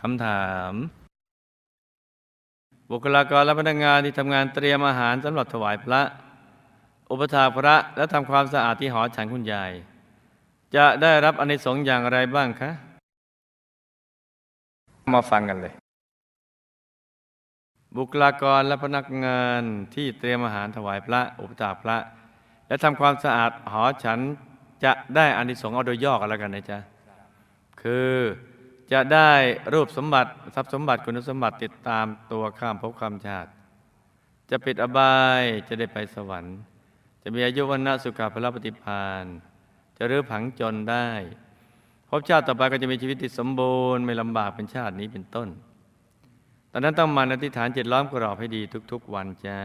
คำถาม บุคลากรและพนักงานที่ทำงานเตรียมอาหารสำหรับถวายพระ อุปถากพระและทำความสะอาดที่หอฉันคุณยาย จะได้รับอนิสงส์อย่างไรบ้างคะ มาฟังกันเลย บุคลากรและพนักงานที่เตรียมอาหารถวายพระ อุปถากพระ และทำความสะอาดหอฉันจะได้อานิสงส์เอาโดยย่อกันแล้วกันนะจ๊ะคือ จะได้รูปสมบัติทรัพย์สมบัติคุณสมบัติติดตามตัวข้ามภพข้ามชาติ จะปิดอบายจะได้ไปสวรรค์ จะมีอายุวันนะสุขภาพปฏิพานจะรื้อผังจนได้ภพชาติต่อไปก็จะมีชีวิตที่สมบูรณ์ไม่ลำบากเป็นชาตินี้เป็นต้น ตอนนั้นต้องมันอธิษฐานจิตล้อมกรอบให้ดีทุก ๆ วันจ้า